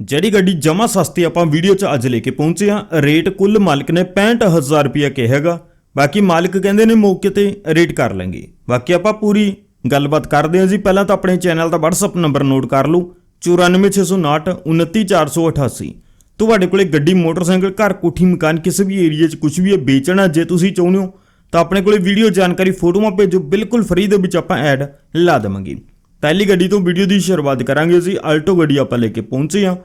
ਜਿਹੜੀ ਗੱਡੀ ਜਮਾ ਸਸਤੀ ਆਪਾਂ ਵੀਡੀਓ 'ਚ ਅੱਜ ਲੈ ਕੇ ਪਹੁੰਚੇ ਹਾਂ, ਰੇਟ ਕੁੱਲ ਮਾਲਕ ਨੇ 65000 ਰੁਪਇਆ ਕਿਹਾਗਾ। ਬਾਕੀ ਮਾਲਕ ਕਹਿੰਦੇ ਨੇ ਮੌਕੇ ਤੇ ਰੇਟ ਕਰ ਲਾਂਗੇ। ਬਾਕੀ ਆਪਾਂ ਪੂਰੀ ਗੱਲਬਾਤ ਕਰਦੇ ਹਾਂ ਜੀ। ਪਹਿਲਾਂ ਤਾਂ ਆਪਣੇ ਚੈਨਲ ਦਾ WhatsApp ਨੰਬਰ ਨੋਟ ਕਰ ਲਓ। 94659 29488 ਤੁਹਾਡੇ ਕੋਲੇ ਗੱਡੀ, ਮੋਟਰਸਾਈਕਲ, ਘਰ, ਕੋਠੀ, ਮਕਾਨ, ਕਿਸੇ ਵੀ ਏਰੀਆ 'ਚ ਕੁਝ ਵੀ ਹੈ, ਵੇਚਣਾ ਜੇ ਤੁਸੀਂ ਚਾਹੁੰਦੇ ਹੋ, ਤਾਂ ਆਪਣੇ ਕੋਲੇ ਵੀਡੀਓ ਜਾਣਕਾਰੀ, ਫੋਟੋਆਂ ਭੇਜੋ। ਬਿਲਕੁਲ ਫ੍ਰੀ ਦੇ ਵਿੱਚ ਆਪਾਂ ਐਡ ਲਾ ਦੇਵਾਂਗੇ। ਪਹਿਲੀ ਗੱਡੀ ਤੋਂ ਵੀਡੀਓ ਦੀ ਸ਼ੁਰੂਆਤ ਕਰਾਂਗੇ ਅਸੀਂ ਆਲਟੋ ਗੱਡੀ ਆਪਾਂ ਲੈ ਕੇ ਪਹੁੰਚੇ ਹਾਂ।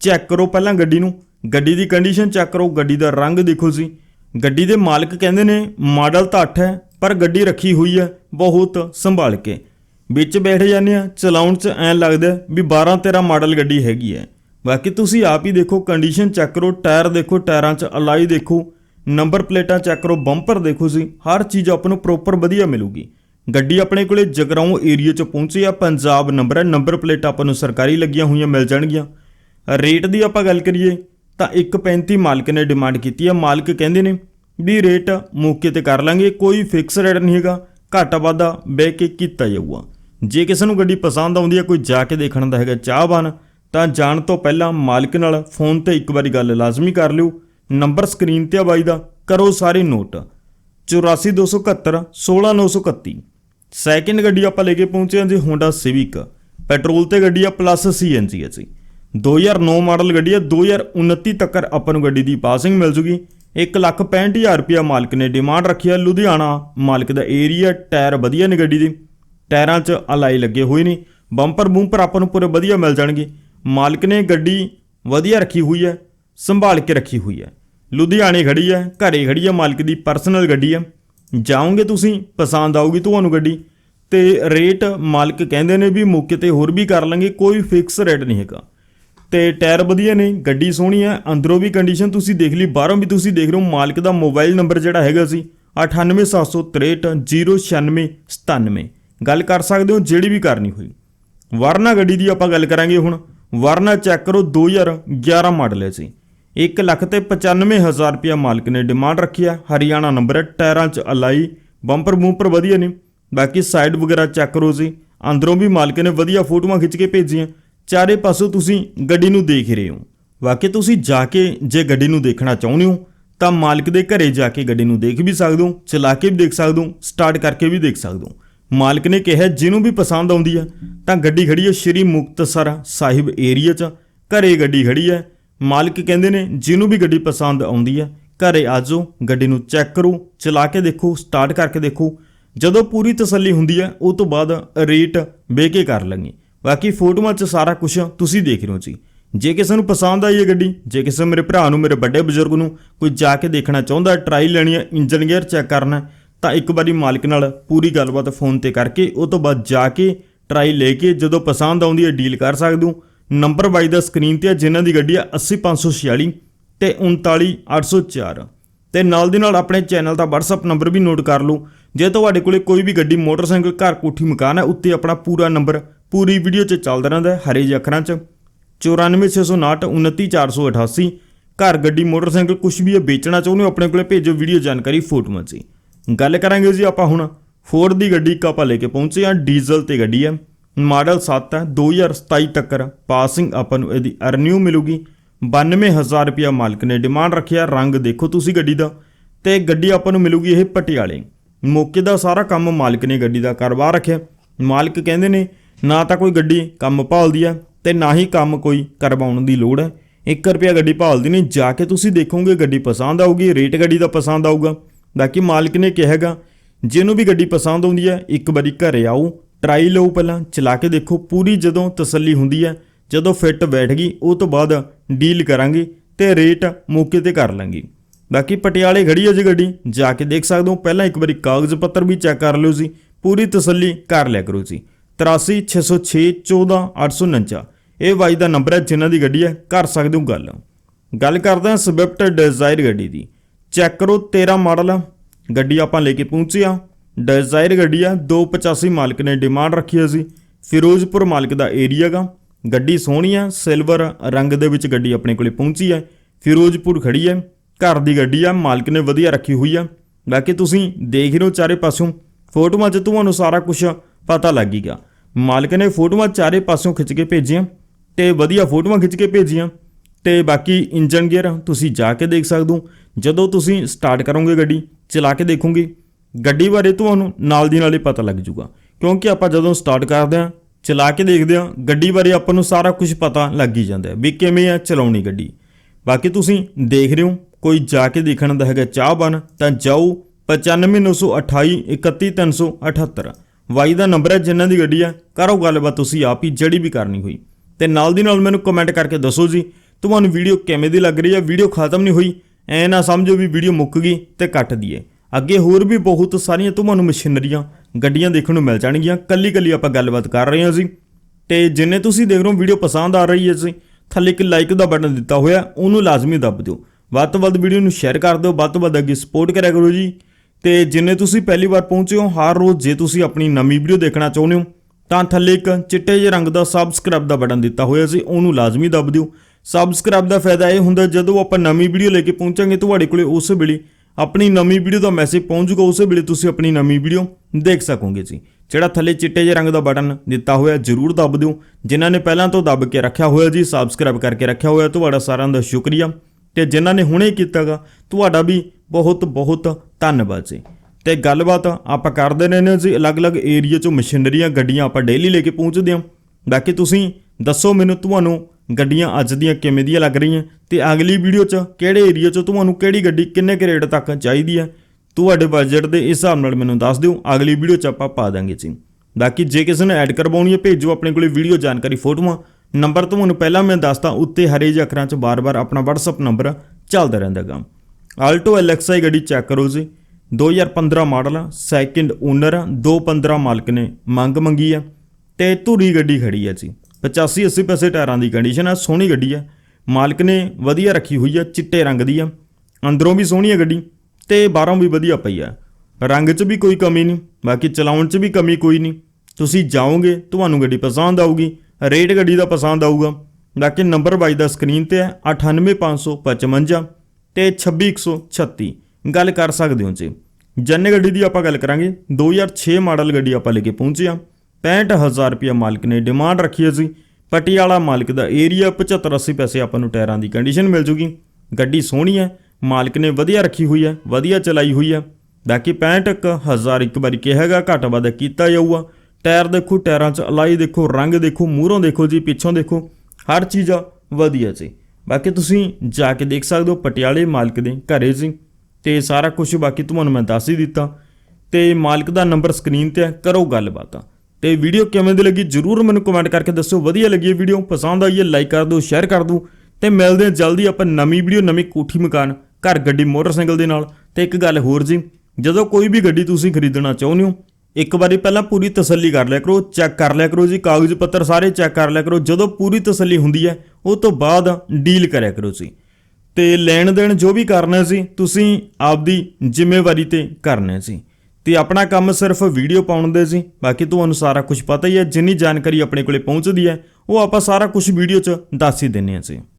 ਚੈੱਕ ਕਰੋ ਪਹਿਲਾਂ ਗੱਡੀ ਨੂੰ, ਗੱਡੀ ਦੀ ਕੰਡੀਸ਼ਨ ਚੈੱਕ ਕਰੋ, ਗੱਡੀ ਦਾ ਰੰਗ ਦੇਖੋ ਸੀ ਗੱਡੀ ਦੇ ਮਾਲਕ ਕਹਿੰਦੇ ਨੇ, ਮਾਡਲ ਤਾਂ 8 ਹੈ, ਪਰ ਗੱਡੀ ਰੱਖੀ ਹੋਈ ਹੈ, ਬਹੁਤ ਸੰਭਾਲ ਕੇ। ਵਿੱਚ ਬੈਠ ਜਾਂਦੇ ਆ ਚਲਾਉਣ 'ਚ ਐਂ ਲੱਗਦਾ ਵੀ 12 13 ਮਾਡਲ ਗੱਡੀ ਹੈਗੀ ਹੈ। ਬਾਕੀ ਤੁਸੀਂ ਆਪ ਹੀ ਦੇਖੋ ਕੰਡੀਸ਼ਨ ਚੈੱਕ ਕਰੋ, ਟਾਇਰ ਦੇਖੋ, ਟਾਇਰਾਂ 'ਚ ਅਲਾਈ ਦੇਖੋ, ਨੰਬਰ ਪਲੇਟਾਂ ਚੈੱਕ ਕਰੋ, ਬੰਪਰ ਦੇਖੋ ਸੀ ਹਰ ਚੀਜ਼ ਆਪਾਂ ਨੂੰ ਪ੍ਰੋਪਰ ਵਧੀਆ ਮਿਲੂਗੀ। ਗੱਡੀ ਆਪਣੇ ਕੋਲੇ ਜਗਰਾਉਂ ਏਰੀਆ 'ਚ ਪਹੁੰਚੀ ਆ, ਪੰਜਾਬ ਨੰਬਰ ਹੈ, ਨੰਬਰ ਪਲੇਟ ਆਪਾਂ ਨੂੰ ਸਰਕਾਰੀ ਲੱਗੀਆਂ ਹੋਈਆਂ ਮਿਲ ਜਾਣਗੀਆਂ। ਰੇਟ ਦੀ ਆਪਾਂ ਗੱਲ ਕਰੀਏ, ਤਾਂ 1.35 ਮਾਲਕ ਨੇ ਡਿਮਾਂਡ ਕੀਤੀ ਆ, ਮਾਲਕ ਕਹਿੰਦੇ ਨੇ ਵੀ ਰੇਟ ਮੌਕੇ ਤੇ ਕਰ ਲਾਂਗੇ, ਕੋਈ ਫਿਕਸ ਰੇਟ ਨਹੀਂ ਹੈਗਾ, ਘਾਟਾ ਵਾਧਾ ਬਹਿ ਕੇ ਕੀਤਾ ਜਾਊਗਾ। ਜੇ ਕਿਸੇ ਨੂੰ ਗੱਡੀ ਪਸੰਦ ਆਉਂਦੀ ਹੈ ਕੋਈ ਜਾ ਕੇ ਦੇਖਣ ਦਾ ਹੈਗਾ ਚਾਹਵਾਨ, ਤਾਂ ਜਾਣ ਤੋਂ ਪਹਿਲਾਂ ਮਾਲਕ ਨਾਲ ਫੋਨ ਤੇ ਇੱਕ ਵਾਰੀ ਗੱਲ ਲਾਜ਼ਮੀ ਕਰ ਲਿਓ। ਨੰਬਰ ਸਕਰੀਨ ਤੇ ਆ ਬਾਈ ਦਾ, ਕਰੋ ਸਾਰੇ ਨੋਟ। 84271 16931 ਸੈਕਿੰਡ ਗੱਡੀ ਆਪਾਂ ਲੈ ਕੇ ਪਹੁੰਚੇ ਹਾਂ ਜੀ ਹੋਂਡਾ ਸਿਵਿਕ ਪੈਟਰੋਲ ਤੇ ਗੱਡੀ ਆ ਪਲੱਸ ਸੀਐਨਜੀ ਹੈ ਜੀ। 2009 ਮਾਡਲ ਗੱਡੀ ਹੈ 2029 ਤੱਕ ਆਪਾਂ ਨੂੰ ਗੱਡੀ ਦੀ ਪਾਸਿੰਗ ਮਿਲ ਜੂਗੀ। 165000 ਰੁਪਿਆ ਮਾਲਕ ਨੇ ਡਿਮਾਂਡ ਰੱਖੀ ਹੈ ਲੁਧਿਆਣਾ। ਮਾਲਕ ਦਾ ਏਰੀਆ ਟਾਇਰ ਵਧੀਆ ਨੇ ਗੱਡੀ ਦੇ। ਟਾਇਰਾਂ 'ਚ ਅਲਾਈ ਲੱਗੇ ਹੋਏ ਨੇ। ਬੰਪਰ ਬੂੰਪਰ ਆਪਾਂ ਨੂੰ ਪੂਰੇ ਵਧੀਆ ਮਿਲ ਜਾਣਗੇ। ਮਾਲਕ ਨੇ ਗੱਡੀ ਵਧੀਆ ਰੱਖੀ ਹੋਈ ਹੈ ਸੰਭਾਲ ਕੇ ਰੱਖੀ ਹੋਈ ਹੈ ਲੁਧਿਆਣੇ ਖੜੀ ਹੈ ਘਰੇ ਖੜੀ ਹੈ ਮਾਲਕ ਦੀ ਪਰਸਨਲ ਗੱਡੀ ਹੈ ਜਾਓਗੇ ਤੁਸੀਂ, ਪਸੰਦ ਆਊਗੀ ਤੁਹਾਨੂੰ ਗੱਡੀ। ਤੇ ਰੇਟ ਮਾਲਕ ਕਹਿੰਦੇ ਨੇ ਵੀ ਮੌਕੇ ਤੇ ਹੋਰ ਵੀ ਕਰ ਲਾਂਗੇ, ਕੋਈ ਫਿਕਸ ਰੇਟ ਨਹੀਂ ਹੈਗਾ। ਤੇ ਟਾਇਰ ਵਧੀਆ ਨੇ, ਗੱਡੀ ਸੋਹਣੀ ਹੈ, ਅੰਦਰੋਂ ਵੀ ਕੰਡੀਸ਼ਨ ਤੁਸੀਂ ਦੇਖ ਲਈ, ਬਾਹਰੋਂ ਵੀ ਤੁਸੀਂ ਦੇਖ ਰਹੇ ਹੋ, ਮਾਲਕ ਦਾ ਮੋਬਾਈਲ ਨੰਬਰ ਜਿਹੜਾ ਹੈਗਾ ਸੀ 9876309697 ਗੱਲ ਕਰ ਸਕਦੇ ਹੋ, ਜਿਹੜੀ ਵੀ ਕਰਨੀ ਹੋਈ। ਵਰਨਾ ਗੱਡੀ ਦੀ ਆਪਾਂ ਗੱਲ ਕਰਾਂਗੇ ਹੁਣ। ਵਰਨਾ ਚੈੱਕ ਕਰੋ 2011 ਮਾਡਲ ਹੈ ਜੀ। 1 ਲੱਖ ਤੇ 95000 ਰੁਪਇਆ ਮਾਲਕ ਨੇ ਡਿਮਾਂਡ ਰੱਖੀ ਹੈ। ਹਰਿਆਣਾ ਨੰਬਰ ਹੈ, ਟਾਇਰਾਂ 'ਚ ਅਲਾਈ, ਬੰਪਰ ਬੂੰਪਰ ਵਧੀਆ ਨੇ ਬਾਕੀ ਸਾਈਡ ਵਗੈਰਾ ਚੈੱਕ ਕਰੋ ਜੀ। ਅੰਦਰੋਂ ਵੀ ਮਾਲਕ ਨੇ ਵਧੀਆ ਫੋਟੋਆਂ ਖਿੱਚ ਕੇ ਭੇਜੀਆਂ। ਚਾਰੇ ਪਾਸੋਂ ਤੁਸੀਂ ਗੱਡੀ ਨੂੰ ਦੇਖ ਰਹੇ ਹੋ। ਵਾਕਈ ਤੁਸੀਂ ਜਾ ਕੇ ਜੇ ਗੱਡੀ ਨੂੰ ਦੇਖਣਾ ਚਾਹੁੰਦੇ ਹੋ, ਤਾਂ ਮਾਲਕ ਦੇ ਘਰੇ ਜਾ ਕੇ ਗੱਡੀ ਨੂੰ ਦੇਖ ਵੀ ਸਕਦੇ ਹੋ, ਚਲਾ ਕੇ ਵੀ ਦੇਖ ਸਕਦੇ ਹੋ, ਸਟਾਰਟ ਕਰਕੇ ਵੀ ਦੇਖ ਸਕਦੇ ਹੋ। ਮਾਲਕ ਨੇ ਕਿਹਾ, ਜਿਹਨੂੰ ਵੀ ਪਸੰਦ ਆਉਂਦੀ ਹੈ, ਤਾਂ ਗੱਡੀ ਖੜੀ ਹੈ ਸ਼੍ਰੀ ਮੁਕਤਸਰ ਸਾਹਿਬ ਏਰੀਆ 'ਚ। ਘਰੇ ਗੱਡੀ ਖੜੀ ਹੈ ਮਾਲਕ ਕਹਿੰਦੇ ਨੇ, ਜਿਹਨੂੰ ਵੀ ਗੱਡੀ ਪਸੰਦ ਆਉਂਦੀ ਹੈ, ਘਰੇ ਆਜੋ, ਗੱਡੀ ਨੂੰ ਚੈੱਕ ਕਰੋ, ਚਲਾ ਕੇ ਦੇਖੋ ਸਟਾਰਟ ਕਰਕੇ ਦੇਖੋ। ਜਦੋਂ ਪੂਰੀ ਤਸੱਲੀ ਹੁੰਦੀ ਹੈ, ਉਹ ਤੋਂ ਬਾਅਦ ਰੇਟ ਵੇ ਕੇ ਕਰ ਲਾਂਗੇ। ਬਾਕੀ ਫੋਟੋਆਂ 'ਚ ਸਾਰਾ ਕੁਝ ਤੁਸੀਂ ਦੇਖ ਰਹੇ ਹੋ ਜੀ। ਜੇ ਕਿਸੇ ਨੂੰ ਪਸੰਦ ਆਈ ਹੈ ਗੱਡੀ, ਜੇ ਕਿਸੇ ਮੇਰੇ ਭਰਾ ਨੂੰ, ਮੇਰੇ ਵੱਡੇ ਬਜ਼ੁਰਗ ਨੂੰ ਕੋਈ ਜਾ ਕੇ ਦੇਖਣਾ ਚਾਹੁੰਦਾ ਟਰਾਈ ਲੈਣੀ ਹੈ ਇੰਜਨ ਗੇਅਰ ਚੈੱਕ ਕਰਨਾ ਤਾਂ ਇੱਕ ਵਾਰੀ ਮਾਲਕ ਨਾਲ ਪੂਰੀ ਗੱਲਬਾਤ ਫੋਨ ਤੇ ਕਰਕੇ, ਉਹ ਤੋਂ ਬਾਅਦ ਜਾ ਕੇ ਟਰਾਈ ਲੈ ਕੇ ਜਦੋਂ ਪਸੰਦ ਆਉਂਦੀ ਹੈ ਡੀਲ ਕਰ ਸਕਦੇ ਹੋ। ਨੰਬਰ ਬਾਈ ਦਾ ਸਕਰੀਨ ਤੇ ਆ, ਜਿਨ੍ਹਾਂ ਦੀ ਗੱਡੀ ਹੈ 80546 ਤੇ 39804 ਤੇ ਨਾਲ ਦੀ ਨਾਲ ਆਪਣੇ ਚੈਨਲ ਦਾ WhatsApp ਨੰਬਰ ਵੀ ਨੋਟ ਕਰ ਲਓ। ਜੇ ਤੁਹਾਡੇ ਕੋਲੇ ਕੋਈ ਵੀ ਗੱਡੀ, ਮੋਟਰਸਾਈਕਲ, ਘਰ, ਕੋਠੀ, ਮਕਾਨ ਹੈ ਉੱਤੇ ਆਪਣਾ ਪੂਰਾ ਨੰਬਰ, ਪੂਰੀ ਵੀਡੀਓ 'ਚ ਚੱਲਦਾ ਰਹਿੰਦਾ ਹੈ ਹਰੇ ਜਿਹੇ ਅੱਖਰਾਂ 'ਚ। 94659 29488 ਘਰ, ਗੱਡੀ, ਮੋਟਰਸਾਈਕਲ ਕੁਝ ਵੀ ਹੈ ਵੇਚਣਾ ਚਾਹੁੰਦੇ ਹੋ, ਆਪਣੇ ਕੋਲੇ ਭੇਜੋ ਵੀਡੀਓ ਜਾਣਕਾਰੀ ਫੋਟੋਆਂ 'ਚ ਗੱਲ ਕਰਾਂਗੇ ਜੀ ਆਪਾਂ ਹੁਣ ਫੋਰਡ ਦੀ ਗੱਡੀ ਇੱਕ ਆਪਾਂ ਲੈ ਕੇ ਪਹੁੰਚੇ ਆ ਡੀਜ਼ਲ ਤੇ ਗੱਡੀ ਹੈ ਮਾਡਲ 7 ਹੈ 2027 ਤੱਕ ਪਾਸਿੰਗ ਆਪਾਂ ਨੂੰ ਇਹਦੀ ਅਰਨਿਊ ਮਿਲੂਗੀ। 92000 ਰੁਪਿਆ ਮਾਲਕ ਨੇ ਡਿਮਾਂਡ ਰੱਖਿਆ, ਰੰਗ ਦੇਖੋ ਤੁਸੀਂ ਗੱਡੀ ਦਾ। ਤੇ ਗੱਡੀ ਆਪਾਂ ਨੂੰ ਮਿਲੂਗੀ ਇਹ ਪਟਿਆਲੇ। ਮੌਕੇ ਦਾ ਸਾਰਾ ਕੰਮ ਮਾਲਕ ਨੇ ਗੱਡੀ ਦਾ ਕਰਵਾ ਰੱਖਿਆ। ਮਾਲਕ ਕਹਿੰਦੇ ਨੇ, ਨਾ ਤਾਂ ਕੋਈ ਗੱਡੀ ਕੰਮ ਭਾਲਦੀ ਹੈ ਤੇ ਨਾ ਹੀ ਕੰਮ ਕੋਈ ਕਰਵਾਉਣ ਦੀ ਲੋੜ ਹੈ। 1 ਰੁਪਿਆ ਗੱਡੀ ਭਾਲਦੀ ਨਹੀਂ, ਜਾ ਕੇ ਤੁਸੀਂ ਦੇਖੋਗੇ ਗੱਡੀ ਪਸੰਦ ਆਊਗੀ, ਰੇਟ ਗੱਡੀ ਦਾ ਪਸੰਦ ਆਊਗਾ। ਬਾਕੀ ਮਾਲਕ ਨੇ ਕਿਹਾਗਾ ਜਿਹਨੂੰ ਵੀ ਗੱਡੀ ਪਸੰਦ ਆਉਂਦੀ ਹੈ, ਇੱਕ ਵਾਰੀ ਘਰੇ ਆਓ ਟਰਾਈ ਲਓ ਪਹਿਲਾਂ, ਚਲਾ ਕੇ ਦੇਖੋ, ਪੂਰੀ ਜਦੋਂ ਤਸੱਲੀ ਹੁੰਦੀ ਹੈ, ਜਦੋਂ ਫਿੱਟ ਬੈਠ ਗਈ ਉਹ ਤੋਂ ਬਾਅਦ ਡੀਲ ਕਰਾਂਗੇ ਤੇ ਰੇਟ ਮੌਕੇ ਤੇ ਕਰ ਲਾਂਗੇ। ਬਾਕੀ ਪਟਿਆਲੇ ਖੜੀ ਹੈ ਜੀ ਗੱਡੀ, ਜਾ ਕੇ ਦੇਖ ਸਕਦੇ ਹੋ, ਪਹਿਲਾਂ ਇੱਕ ਵਾਰੀ ਕਾਗਜ਼ ਪੱਤਰ ਵੀ ਚੈੱਕ ਕਰ ਲਿਓ ਜੀ, ਪੂਰੀ ਤਸੱਲੀ ਕਰ ਲਿਆ ਕਰੋ ਜੀ। 8360614849 ਇਹ ਵਾਈ ਦਾ ਨੰਬਰ ਹੈ, ਜਿਨ੍ਹਾਂ ਦੀ ਗੱਡੀ ਹੈ, ਕਰ ਸਕਦੇ ਹੋ ਗੱਲ। ਗੱਲ ਕਰਦੇ ਹਾਂ ਸਵਿਫਟ ਡਿਜ਼ਾਇਰ ਗੱਡੀ ਦੀ। ਚੈੱਕ ਕਰੋ 13 ਮਾਡਲ, ਗੱਡੀ ਆਪਾਂ ਲੈ ਕੇ ਪਹੁੰਚੇ ਆ ਡਿਜ਼ਾਇਰ ਗੱਡੀ ਆ 285 ਮਾਲਕ ਨੇ ਡਿਮਾਂਡ ਰੱਖੀ ਹੈ ਸੀ। ਫਿਰੋਜ਼ਪੁਰ ਮਾਲਕ ਦਾ ਏਰੀਆ ਗਾ। ਗੱਡੀ ਸੋਹਣੀ ਆ, ਸਿਲਵਰ ਰੰਗ ਦੇ ਵਿੱਚ ਗੱਡੀ ਆਪਣੇ ਕੋਲੇ ਪਹੁੰਚੀ ਹੈ ਫਿਰੋਜ਼ਪੁਰ ਖੜੀ ਹੈ ਘਰ ਦੀ ਗੱਡੀ ਆ, ਮਾਲਕ ਨੇ ਵਧੀਆ ਰੱਖੀ ਹੋਈ ਆ। ਬਾਕੀ ਤੁਸੀਂ ਦੇਖ ਰਹੇ ਹੋ ਚਾਰੇ ਪਾਸੋਂ ਫੋਟੋਆਂ 'ਚ ਤੁਹਾਨੂੰ ਸਾਰਾ ਕੁਝ ਪਤਾ ਲੱਗੇਗਾ ਮਾਲਕ ਨੇ ਫੋਟੋਆਂ ਚਾਰੇ ਪਾਸੋਂ ਖਿੱਚ ਕੇ ਭੇਜੀਆਂ ਤੇ ਵਧੀਆ ਫੋਟੋਆਂ ਖਿੱਚ ਕੇ ਭੇਜੀਆਂ। ਤੇ ਬਾਕੀ ਇੰਜਨ ਗੇਅਰ ਤੁਸੀਂ ਜਾ ਕੇ ਦੇਖ ਸਕਦੇ ਹੋ। ਜਦੋਂ ਤੁਸੀਂ ਸਟਾਰਟ ਕਰੋਗੇ ਗੱਡੀ, ਚਲਾ ਕੇ ਦੇਖੋਗੇ। ਗੱਡੀ ਬਾਰੇ ਤੁਹਾਨੂੰ ਨਾਲ ਦੀ ਨਾਲ ਹੀ ਪਤਾ ਲੱਗ ਜਾਊਗਾ। ਕਿਉਂਕਿ ਆਪਾਂ ਜਦੋਂ ਸਟਾਰਟ ਕਰਦੇ ਹਾਂ, ਚਲਾ ਕੇ ਦੇਖਦੇ ਹਾਂ, ਗੱਡੀ ਬਾਰੇ ਆਪਾਂ ਨੂੰ ਸਾਰਾ ਕੁਝ ਪਤਾ ਲੱਗ ਹੀ ਜਾਂਦਾ ਵੀ ਕਿਵੇਂ ਆ ਚਲਾਉਣੀ ਗੱਡੀ। ਬਾਕੀ ਤੁਸੀਂ ਦੇਖ ਰਹੇ ਹੋ, ਕੋਈ ਜਾ ਕੇ ਦੇਖਣ ਦਾ ਹੈਗਾ ਚਾਹ ਬਣ ਤਾਂ ਜਾਓ 9598 31378 ਵਾਈ ਦਾ ਨੰਬਰ ਹੈ ਜਿਨ੍ਹਾਂ ਦੀ ਗੱਡੀ ਹੈ ਕਰੋ ਗੱਲਬਾਤ ਤੁਸੀਂ ਆਪ ਹੀ, ਜਿਹੜੀ ਵੀ ਕਰਨੀ ਹੋਈ। ਤੇ ਨਾਲ ਦੀ ਨਾਲ ਮੈਨੂੰ ਕਮੈਂਟ ਕਰਕੇ ਦੱਸੋ ਜੀ, ਤੁਹਾਨੂੰ ਵੀਡੀਓ ਕਿਵੇਂ ਦੀ ਲੱਗ ਰਹੀ ਹੈ ਵੀਡੀਓ ਖਤਮ ਨਹੀਂ ਹੋਈ, ਐ ਨਾ ਸਮਝੋ ਵੀ ਵੀਡੀਓ ਮੁੱਕ ਗਈ ਤੇ ਕੱਟ ਦਈਏ। ਅੱਗੇ ਹੋਰ ਵੀ ਬਹੁਤ ਸਾਰੀਆਂ ਤੁਹਾਨੂੰ ਮਸ਼ੀਨਰੀਆਂ, ਗੱਡੀਆਂ ਦੇਖਣ ਨੂੰ ਮਿਲ ਜਾਣਗੀਆਂ। ਕੱਲੀ ਕੱਲੀ ਆਪਾਂ ਗੱਲਬਾਤ ਕਰ ਰਹੇ ਹਾਂ ਜੀ। ਤੇ ਜਿੰਨੇ ਤੁਸੀਂ ਦੇਖ ਰਹੇ ਹੋ, ਵੀਡੀਓ ਪਸੰਦ ਆ ਰਹੀ ਹੈ ਜੀ। ਥੱਲੇ ਇੱਕ ਲਾਈਕ ਦਾ ਬਟਨ ਦਿੱਤਾ ਹੋਇਆ, ਉਹਨੂੰ ਲਾਜ਼ਮੀ ਦੱਬ ਦਿਓ। ਵੱਧ ਤੋਂ ਵੱਧ ਵੀਡੀਓ ਨੂੰ ਸ਼ੇਅਰ ਕਰ ਦਿਓ, ਵੱਧ ਤੋਂ ਵੱਧ ਅੱਗੇ ਸਪੋਰਟ ਕਰਿਆ ਕਰੋ ਜੀ। ਤੇ ਜਿੰਨੇ ਤੁਸੀਂ ਪਹਿਲੀ ਵਾਰ ਪਹੁੰਚੇ ਹੋ, ਹਰ ਰੋਜ਼ ਜੇ ਤੁਸੀਂ ਆਪਣੀ ਨਵੀਂ ਵੀਡੀਓ ਦੇਖਣਾ ਚਾਹੁੰਦੇ ਹੋ, ਤਾਂ ਥੱਲੇ ਇੱਕ ਚਿੱਟੇ ਜਿਹੇ ਰੰਗ ਦਾ ਸਬਸਕ੍ਰਾਈਬ ਦਾ ਬਟਨ ਦਿੱਤਾ ਹੋਇਆ ਸੀ ਉਹਨੂੰ ਲਾਜ਼ਮੀ ਦੱਬ ਦਿਓ। ਸਬਸਕ੍ਰਾਈਬ ਦਾ ਫਾਇਦਾ ਇਹ ਹੁੰਦਾ, ਜਦੋਂ ਆਪਾਂ ਨਵੀਂ ਵੀਡੀਓ ਲੈ ਕੇ ਪਹੁੰਚਾਂਗੇ, ਤੁਹਾਡੇ ਕੋਲੇ ਉਸ ਵੇਲੇ ਆਪਣੀ ਨਵੀਂ ਵੀਡੀਓ ਦਾ ਮੈਸੇਜ ਪਹੁੰਚੂਗਾ ਉਸੇ ਵੇਲੇ ਤੁਸੀਂ ਆਪਣੀ ਨਵੀਂ ਵੀਡੀਓ ਦੇਖ ਸਕੋਗੇ ਜੀ। ਜਿਹੜਾ ਥੱਲੇ ਚਿੱਟੇ ਜਿਹੇ ਰੰਗ ਦਾ ਬਟਨ ਦਿੱਤਾ ਹੋਇਆ, ਜਰੂਰ ਦੱਬ ਦਿਓ। ਜਿਨ੍ਹਾਂ ਨੇ ਪਹਿਲਾਂ ਤੋਂ ਦੱਬ ਕੇ ਰੱਖਿਆ ਹੋਇਆ ਜੀ ਸਬਸਕ੍ਰਾਈਬ ਕਰਕੇ ਰੱਖਿਆ ਹੋਇਆ, ਤੁਹਾਡਾ ਸਾਰਿਆਂ ਦਾ ਸ਼ੁਕਰੀਆ। ਤੇ ਜਿਨ੍ਹਾਂ ਨੇ ਹੁਣੇ ਕੀਤਾਗਾ, ਤੁਹਾਡਾ ਵੀ ਬਹੁਤ ਬਹੁਤ ਧੰਨਵਾਦ ਜੀ। ਤੇ ਗੱਲਬਾਤ ਆਪਾਂ ਕਰਦੇ ਰਹਿੰਦੇ ਹਾਂ ਜੀ, ਅਲੱਗ-ਅਲੱਗ ਏਰੀਆ 'ਚੋਂ ਮਸ਼ੀਨਰੀਆਂ, ਗੱਡੀਆਂ ਆਪਾਂ ਡੇਲੀ ਲੈ ਕੇ ਪਹੁੰਚਦੇ ਹਾਂ। ਬਾਕੀ ਤੁਸੀਂ ਦੱਸੋ ਮੈਨੂੰ, ਤੁਹਾਨੂੰ ਗੱਡੀਆਂ ਅੱਜ ਦੀਆਂ ਕਿਵੇਂ ਦੀਆਂ ਲੱਗ ਰਹੀਆਂ? ਤੇ ਅਗਲੀ ਵੀਡੀਓ 'ਚ ਕਿਹੜੇ ਏਰੀਆ 'ਚ ਤੁਹਾਨੂੰ ਕਿਹੜੀ ਗੱਡੀ ਕਿੰਨੇ ਕੁ ਰੇਟ ਤੱਕ ਚਾਹੀਦੀ ਹੈ? ਤੁਹਾਡੇ ਬਜਟ ਦੇ ਹਿਸਾਬ ਨਾਲ ਮੈਨੂੰ ਦੱਸ ਦਿਓ। ਅਗਲੀ ਵੀਡੀਓ 'ਚ ਆਪਾਂ ਪਾ ਦਾਂਗੇ ਜੀ। ਬਾਕੀ ਜੇ ਕਿਸੇ ਨੇ ਐਡ ਕਰਵਾਉਣੀ ਹੈ, ਭੇਜੋ ਆਪਣੇ ਕੋਲੇ ਵੀਡੀਓ ਜਾਣਕਾਰੀ ਫੋਟੋਆਂ। ਨੰਬਰ ਤੁਹਾਨੂੰ ਪਹਿਲਾਂ ਮੈਂ ਦੱਸਦਾ, ਉੱਤੇ ਹਰੇ ਜਿਹੇ ਅੱਖਰਾਂ 'ਚ ਬਾਰ-ਬਾਰ ਆਪਣਾ WhatsApp ਨੰਬਰ ਚੱਲਦਾ ਰਹਿੰਦਾਗਾ ਆਲਟੋ ਐਲਐਕਸਆਈ ਗੱਡੀ ਚੈੱਕ ਕਰੋ ਜੀ। 2015 ਮਾਡਲ ਆ ਸੈਕਿੰਡ ਓਨਰ ਆ 215 ਮਾਲਕ ਨੇ ਮੰਗ ਮੰਗੀ ਆ ਤੇ ਧੂਰੀ ਗੱਡੀ ਖੜੀ ਆ ਜੀ। 85 80 ਪੈਸੇ ਟਾਇਰਾਂ ਦੀ ਕੰਡੀਸ਼ਨ ਆ, ਸੋਹਣੀ ਗੱਡੀ ਆ। ਮਾਲਕ ਨੇ ਵਧੀਆ ਰੱਖੀ ਹੋਈ ਆ, ਚਿੱਟੇ ਰੰਗ ਦੀ ਆ। ਅੰਦਰੋਂ ਵੀ ਸੋਹਣੀ ਆ ਗੱਡੀ ਤੇ ਬਾਹਰੋਂ ਵੀ ਵਧੀਆ ਪਈ ਆ। ਰੰਗ 'ਚ ਵੀ ਕੋਈ ਕਮੀ ਨਹੀਂ, ਬਾਕੀ ਚਲਾਉਣ 'ਚ ਵੀ ਕਮੀ ਕੋਈ ਨਹੀਂ। ਤੁਸੀਂ ਜਾਓਗੇ, ਤੁਹਾਨੂੰ ਗੱਡੀ ਪਸੰਦ ਆਊਗੀ, ਰੇਟ ਗੱਡੀ ਦਾ ਪਸੰਦ ਆਊਗਾ। ਬਾਕੀ ਨੰਬਰ 22 ਦਾ ਸਕਰੀਨ ਤੇ ਹੈ 98555 ਤੇ 26136 ਗੱਲ ਕਰ ਸਕਦੇ ਹੋ ਜੀ। ਜੰਨੇ ਗੱਡੀ ਦੀ ਆਪਾਂ ਗੱਲ ਕਰਾਂਗੇ 2006 ਮਾਡਲ ਗੱਡੀ ਆਪਾਂ ਲੈ ਕੇ ਪਹੁੰਚੇ ਆ। 65000 ਰੁਪਏ ਮਾਲਕ ਨੇ ਡਿਮਾਂਡ ਰੱਖੀ ਹੈ ਜੀ। ਪਟਿਆਲਾ ਮਾਲਕ ਦਾ ਏਰੀਆ 75 80 ਪੈਸੇ ਆਪਾਂ ਨੂੰ ਟਾਇਰਾਂ ਦੀ ਕੰਡੀਸ਼ਨ ਮਿਲ ਜੂਗੀ। ਗੱਡੀ ਸੋਹਣੀ ਹੈ, ਮਾਲਕ ਨੇ ਵਧੀਆ ਰੱਖੀ ਹੋਈ ਹੈ, ਵਧੀਆ ਚਲਾਈ ਹੋਈ ਹੈ। ਬਾਕੀ 65000 ਇੱਕ ਵਾਰੀ ਕਿਹਾਗਾ ਘੱਟ ਵੱਧ ਕੀਤਾ ਜਾਊਗਾ। ਟਾਇਰ ਦੇਖੋ, ਟਾਇਰਾਂ 'ਚ ਅਲਾਈ ਦੇਖੋ, ਰੰਗ ਦੇਖੋ, ਮੂਹਰੋਂ ਦੇਖੋ ਜੀ, ਪਿੱਛੋਂ ਦੇਖੋ। ਹਰ ਚੀਜ਼ ਵਧੀਆ ਜੀ। ਬਾਕੀ ਤੁਸੀਂ ਜਾ ਕੇ ਦੇਖ ਸਕਦੇ ਹੋ ਪਟਿਆਲੇ ਮਾਲਕ ਦੇ ਘਰੇ ਜੀ। ਤੇ ਸਾਰਾ ਕੁਝ ਬਾਕੀ ਤੁਹਾਨੂੰ ਮੈਂ ਦੱਸ ਹੀ ਦਿੱਤਾ। ਤੇ ਮਾਲਕ ਦਾ ਨੰਬਰ ਸਕਰੀਨ ਤੇ ਹੈ, ਕਰੋ ਗੱਲਬਾਤ। ਤੇ ਵੀਡੀਓ ਕਿਵੇਂ ਦੀ ਲੱਗੀ ਜਰੂਰ ਮੈਨੂੰ ਕਮੈਂਟ ਕਰਕੇ ਦੱਸੋ ਵਧੀਆ ਲੱਗੀ ਹੈ ਵੀਡੀਓ, ਪਸੰਦ ਆਈ ਹੈ ਲਾਈਕ ਕਰ ਦਿਓ ਸ਼ੇਅਰ ਕਰ ਦਿਓ। ਤੇ ਮਿਲਦੇ ਹਾਂ ਜਲਦੀ ਆਪਾਂ ਨਵੀਂ ਵੀਡੀਓ, ਨਵੀਂ ਕੋਠੀ ਮਕਾਨ, ਘਰ ਗੱਡੀ, ਮੋਟਰਸਾਈਕਲ ਦੇ ਨਾਲ। ਤੇ ਇੱਕ ਗੱਲ ਹੋਰ ਜੀ, ਜਦੋਂ ਕੋਈ ਵੀ ਗੱਡੀ ਤੁਸੀਂ ਖਰੀਦਣਾ ਚਾਹੁੰਦੇ ਹੋ, ਇੱਕ ਵਾਰੀ ਪਹਿਲਾਂ ਪੂਰੀ ਤਸੱਲੀ ਕਰ ਲਿਆ ਕਰੋ ਚੈੱਕ ਕਰ ਲਿਆ ਕਰੋ ਜੀ, ਕਾਗਜ਼ ਪੱਤਰ ਸਾਰੇ ਚੈੱਕ ਕਰ ਲਿਆ ਕਰੋ। ਜਦੋਂ ਪੂਰੀ ਤਸੱਲੀ ਹੁੰਦੀ ਹੈ, ਉਹ ਤੋਂ ਬਾਅਦ ਡੀਲ ਕਰਿਆ ਕਰੋ ਜੀ। ਤੇ ਲੈਣ ਦੇਣ ਜੋ ਵੀ ਕਰਨਾ ਸੀ ਤੁਸੀਂ ਆਪਦੀ ਜ਼ਿੰਮੇਵਾਰੀ ਤੇ ਕਰਨਾ ਸੀ ਤੇ ਆਪਣਾ ਕੰਮ ਸਿਰਫ ਵੀਡੀਓ ਪਾਉਣ ਦੇ ਸੀ। ਬਾਕੀ ਤੁਹਾਨੂੰ ਸਾਰਾ ਕੁਝ ਪਤਾ ਹੀ ਹੈ, ਜਿੰਨੀ ਜਾਣਕਾਰੀ ਆਪਣੇ ਕੋਲੇ ਪਹੁੰਚਦੀ ਹੈ, ਉਹ ਆਪਾਂ ਸਾਰਾ ਕੁਝ ਵੀਡੀਓ 'ਚ ਦੱਸ ਹੀ ਦਿੰਨੇ ਹਾਂ ਜੀ।